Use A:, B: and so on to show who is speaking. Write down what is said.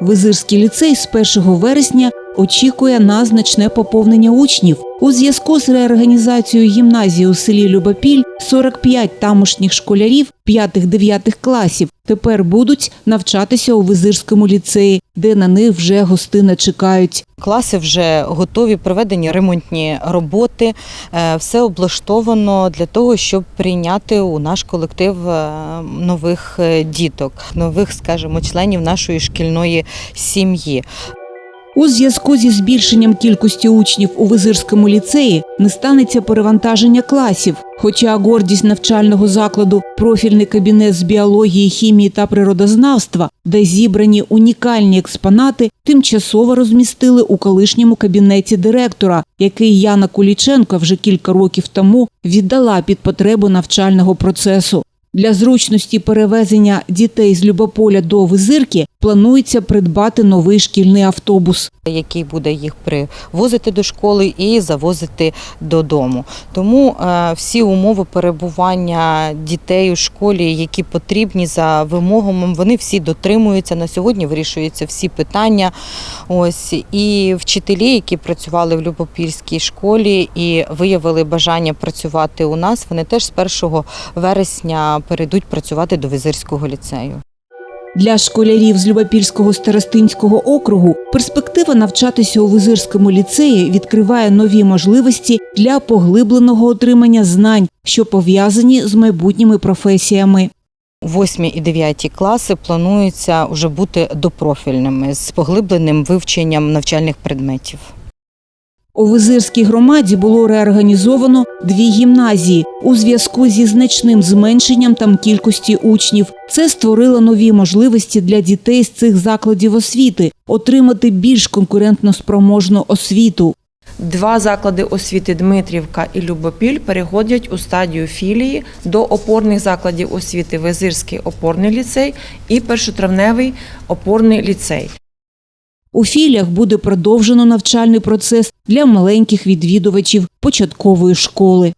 A: Визирський ліцей з 1 вересня очікує на значне поповнення учнів. У зв'язку з реорганізацією гімназії у селі Любопіль 45 тамошніх школярів 5-9 класів тепер будуть навчатися у Визирському ліцеї, де на них вже гостина чекають.
B: Класи вже готові, проведені ремонтні роботи. Е, Все облаштовано для того, щоб прийняти у наш колектив е, нових е, діток, нових, скажімо, членів нашої шкільної сім'ї.
A: У зв'язку зі збільшенням кількості учнів у Визирському ліцеї не станеться перевантаження класів. Хоча гордість навчального закладу профільний кабінет з біології, хімії та природознавства, де зібрані унікальні експонати, тимчасово розмістили у колишньому кабінеті директора, який Яна Куліченко вже кілька років тому віддала під потребу навчального процесу. Для зручності перевезення дітей з Любополя до Визирки планується придбати новий шкільний автобус.
B: який буде їх привозити до школи і завозити додому. Тому е, всі умови перебування дітей у школі, які потрібні за вимогами, вони всі дотримуються. На сьогодні вирішуються всі питання. Ось і вчителі, які працювали в Любопільській школі і виявили бажання працювати у нас, вони теж з 1 вересня перейдуть працювати до Візирського ліцею.
A: Для школярів з Любопільського старостинського округу перспектива навчатися у Визирському ліцеї відкриває нові можливості для поглибленого отримання знань, що пов'язані з майбутніми професіями.
B: Восьмі і дев'яті класи плануються вже бути допрофільними з поглибленим вивченням навчальних предметів.
A: У Визирській громаді було реорганізовано дві гімназії у зв'язку зі значним зменшенням там кількості учнів. Це створило нові можливості для дітей з цих закладів освіти отримати більш конкурентно спроможну освіту.
C: Два заклади освіти Дмитрівка і Любопіль переходять у стадію філії до опорних закладів освіти Визирський опорний ліцей і першотравневий опорний ліцей.
A: У філях буде продовжено навчальний процес для маленьких відвідувачів початкової школи.